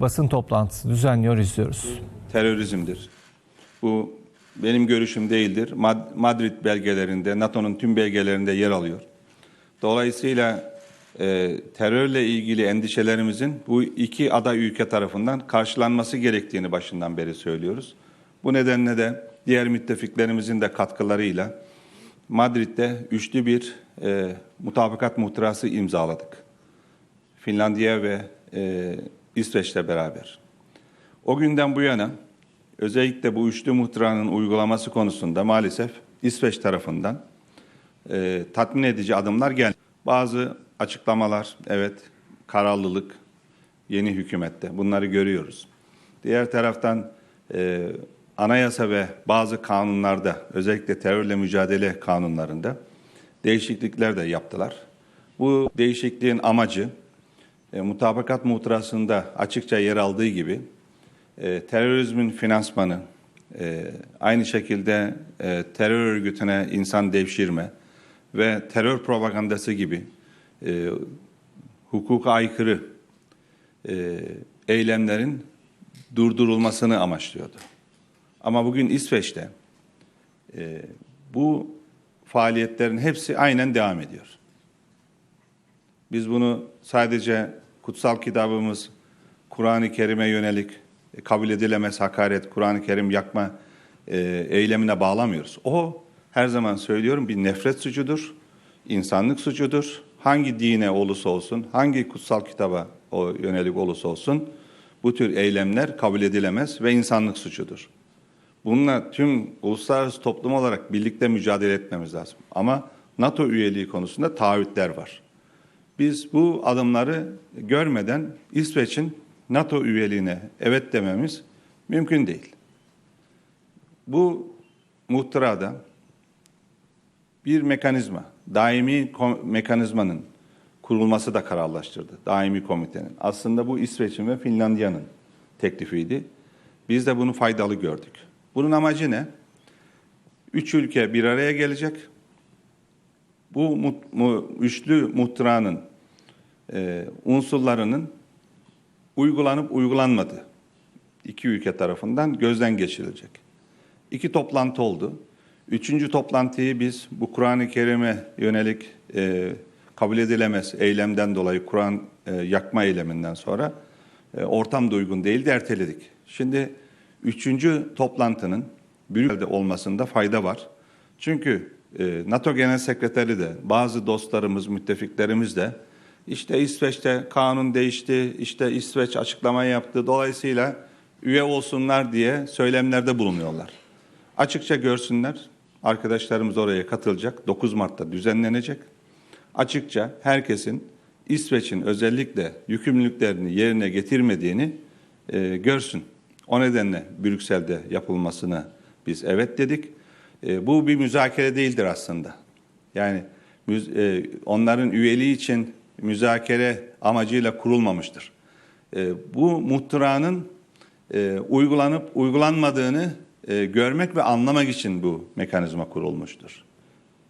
basın toplantısı düzenliyor izliyoruz. terörizmdir. Bu benim görüşüm değildir. Mad- Madrid belgelerinde, NATO'nun tüm belgelerinde yer alıyor. Dolayısıyla e, terörle ilgili endişelerimizin bu iki aday ülke tarafından karşılanması gerektiğini başından beri söylüyoruz. Bu nedenle de diğer müttefiklerimizin de katkılarıyla Madrid'de üçlü bir e, mutabakat muhtırası imzaladık. Finlandiya ve e, İsveç'le beraber. O günden bu yana özellikle bu üçlü muhtıranın uygulaması konusunda maalesef İsveç tarafından e, tatmin edici adımlar geldi. Bazı açıklamalar, evet kararlılık yeni hükümette bunları görüyoruz. Diğer taraftan e, anayasa ve bazı kanunlarda özellikle terörle mücadele kanunlarında değişiklikler de yaptılar. Bu değişikliğin amacı e, mutabakat muhtırasında açıkça yer aldığı gibi e, terörizmin finansmanı, e, aynı şekilde e, terör örgütüne insan devşirme ve terör propagandası gibi e, hukuka aykırı e, eylemlerin durdurulmasını amaçlıyordu. Ama bugün İsveç'te e, bu faaliyetlerin hepsi aynen devam ediyor. Biz bunu sadece kutsal kitabımız Kur'an-ı Kerim'e yönelik e, kabul edilemez hakaret, Kur'an-ı Kerim yakma e, eylemine bağlamıyoruz. O her zaman söylüyorum bir nefret suçudur, insanlık suçudur. Hangi dine olursa olsun, hangi kutsal kitaba o yönelik olursa olsun bu tür eylemler kabul edilemez ve insanlık suçudur. Bununla tüm uluslararası toplum olarak birlikte mücadele etmemiz lazım. Ama NATO üyeliği konusunda taahhütler var. Biz bu adımları görmeden İsveç'in NATO üyeliğine evet dememiz mümkün değil. Bu muhtırada bir mekanizma, daimi mekanizmanın kurulması da kararlaştırdı. Daimi komitenin. Aslında bu İsveç'in ve Finlandiya'nın teklifiydi. Biz de bunu faydalı gördük. Bunun amacı ne? Üç ülke bir araya gelecek. Bu üçlü muhtıranın e, unsurlarının uygulanıp uygulanmadığı iki ülke tarafından gözden geçirilecek. İki toplantı oldu. Üçüncü toplantıyı biz bu Kur'an-ı Kerim'e yönelik e, kabul edilemez eylemden dolayı Kur'an e, yakma eyleminden sonra e, ortam da uygun değildi erteledik. Şimdi üçüncü toplantının Brüksel'de olmasında fayda var. Çünkü NATO Genel Sekreteri de bazı dostlarımız, müttefiklerimiz de işte İsveç'te kanun değişti, işte İsveç açıklama yaptı. Dolayısıyla üye olsunlar diye söylemlerde bulunuyorlar. Açıkça görsünler. Arkadaşlarımız oraya katılacak. 9 Mart'ta düzenlenecek. Açıkça herkesin İsveç'in özellikle yükümlülüklerini yerine getirmediğini e, görsün. O nedenle Brüksel'de yapılmasına biz evet dedik. E, bu bir müzakere değildir aslında. Yani e, onların üyeliği için müzakere amacıyla kurulmamıştır. E, bu muhtıranın uygulanıp uygulanmadığını görmek ve anlamak için bu mekanizma kurulmuştur.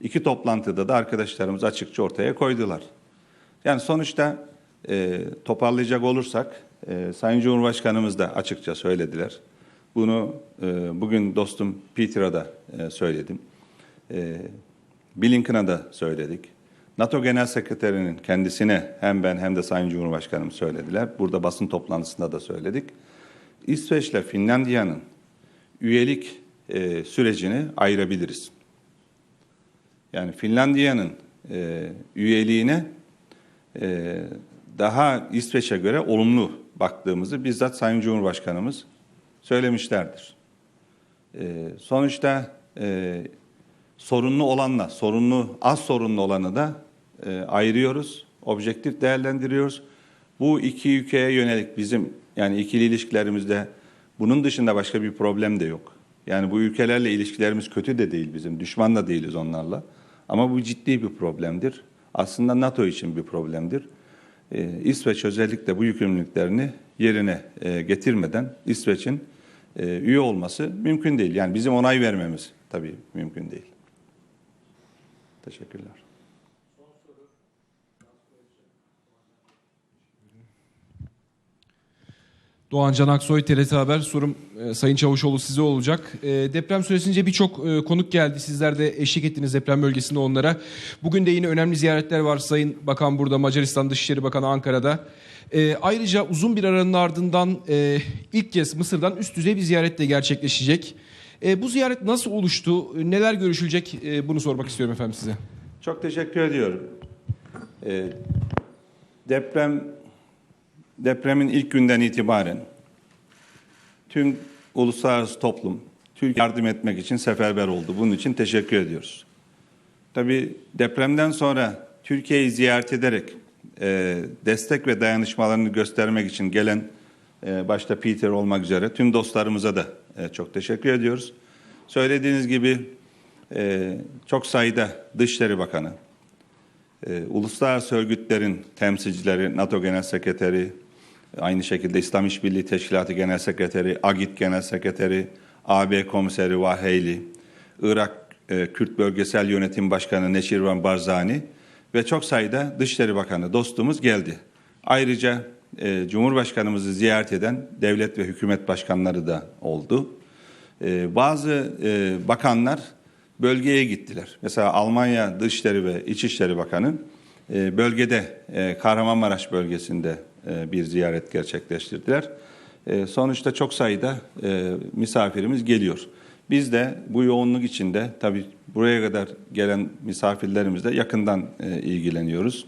İki toplantıda da arkadaşlarımız açıkça ortaya koydular. Yani sonuçta toparlayacak olursak e, Sayın Cumhurbaşkanımız da açıkça söylediler. Bunu e, bugün dostum Peter'a da e, söyledim. E, Blinken'a da söyledik. NATO Genel Sekreterinin kendisine hem ben hem de Sayın Cumhurbaşkanım söylediler. Burada basın toplantısında da söyledik. İsveç'le Finlandiya'nın üyelik e, sürecini ayırabiliriz. Yani Finlandiya'nın e, üyeliğine e, daha İsveç'e göre olumlu baktığımızı bizzat Sayın Cumhurbaşkanımız söylemişlerdir. E, sonuçta e, sorunlu olanla, sorunlu az sorunlu olanı da e, ayırıyoruz, objektif değerlendiriyoruz. Bu iki ülkeye yönelik bizim yani ikili ilişkilerimizde bunun dışında başka bir problem de yok. Yani bu ülkelerle ilişkilerimiz kötü de değil bizim, düşman da değiliz onlarla. Ama bu ciddi bir problemdir. Aslında NATO için bir problemdir. Ee, İsveç özellikle bu yükümlülüklerini yerine e, getirmeden İsveç'in e, üye olması mümkün değil. Yani bizim onay vermemiz tabii mümkün değil. Teşekkürler. Doğan Can Aksoy, TRT Haber. Sorum e, Sayın Çavuşoğlu size olacak. E, deprem süresince birçok e, konuk geldi. Sizler de eşlik ettiniz deprem bölgesinde onlara. Bugün de yine önemli ziyaretler var. Sayın Bakan burada, Macaristan Dışişleri Bakanı Ankara'da. E, ayrıca uzun bir aranın ardından e, ilk kez Mısır'dan üst düzey bir ziyaret de gerçekleşecek. E, bu ziyaret nasıl oluştu? E, Neler görüşülecek? E, bunu sormak istiyorum efendim size. Çok teşekkür ediyorum. Ee, deprem depremin ilk günden itibaren tüm uluslararası toplum Türkiye yardım etmek için seferber oldu. Bunun için teşekkür ediyoruz. Tabii depremden sonra Türkiye'yi ziyaret ederek e, destek ve dayanışmalarını göstermek için gelen e, başta Peter olmak üzere tüm dostlarımıza da e, çok teşekkür ediyoruz. Söylediğiniz gibi e, çok sayıda Dışişleri Bakanı, e, uluslararası örgütlerin temsilcileri, NATO Genel Sekreteri, aynı şekilde İslam İşbirliği Teşkilatı Genel Sekreteri, AGİT Genel Sekreteri, AB Komiseri Vaheyli, Irak e, Kürt Bölgesel Yönetim Başkanı Neşirvan Barzani ve çok sayıda Dışişleri Bakanı dostumuz geldi. Ayrıca e, Cumhurbaşkanımızı ziyaret eden devlet ve hükümet başkanları da oldu. E, bazı e, bakanlar bölgeye gittiler. Mesela Almanya Dışişleri ve İçişleri Bakanı e, bölgede e, Kahramanmaraş bölgesinde bir ziyaret gerçekleştirdiler. E, sonuçta çok sayıda e, misafirimiz geliyor. Biz de bu yoğunluk içinde tabii buraya kadar gelen misafirlerimizle yakından e, ilgileniyoruz.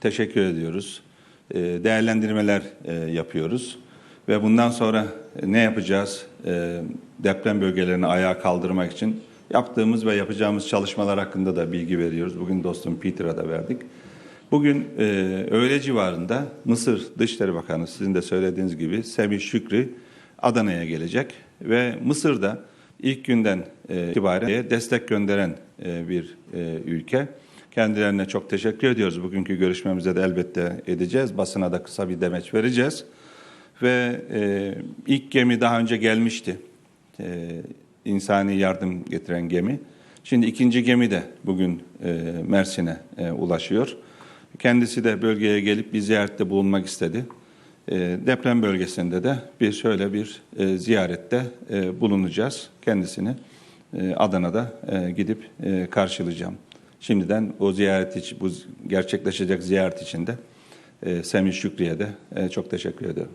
Teşekkür ediyoruz. E, değerlendirmeler e, yapıyoruz. Ve bundan sonra ne yapacağız? E, deprem bölgelerini ayağa kaldırmak için yaptığımız ve yapacağımız çalışmalar hakkında da bilgi veriyoruz. Bugün dostum Peter'a da verdik. Bugün e, öğle civarında Mısır Dışişleri Bakanı sizin de söylediğiniz gibi Semih Şükrü Adana'ya gelecek ve Mısır'da ilk günden e, itibaren destek gönderen e, bir e, ülke. Kendilerine çok teşekkür ediyoruz. Bugünkü görüşmemizde de elbette edeceğiz. Basına da kısa bir demeç vereceğiz. Ve e, ilk gemi daha önce gelmişti. E, insani yardım getiren gemi. Şimdi ikinci gemi de bugün e, Mersin'e e, ulaşıyor. Kendisi de bölgeye gelip bir ziyarette bulunmak istedi. E, deprem bölgesinde de bir şöyle bir e, ziyarette e, bulunacağız. Kendisini e, Adana'da gidip karşılayacağım. Şimdiden o ziyaret için, bu gerçekleşecek ziyaret için de Semih Şükrü'ye de çok teşekkür ediyorum.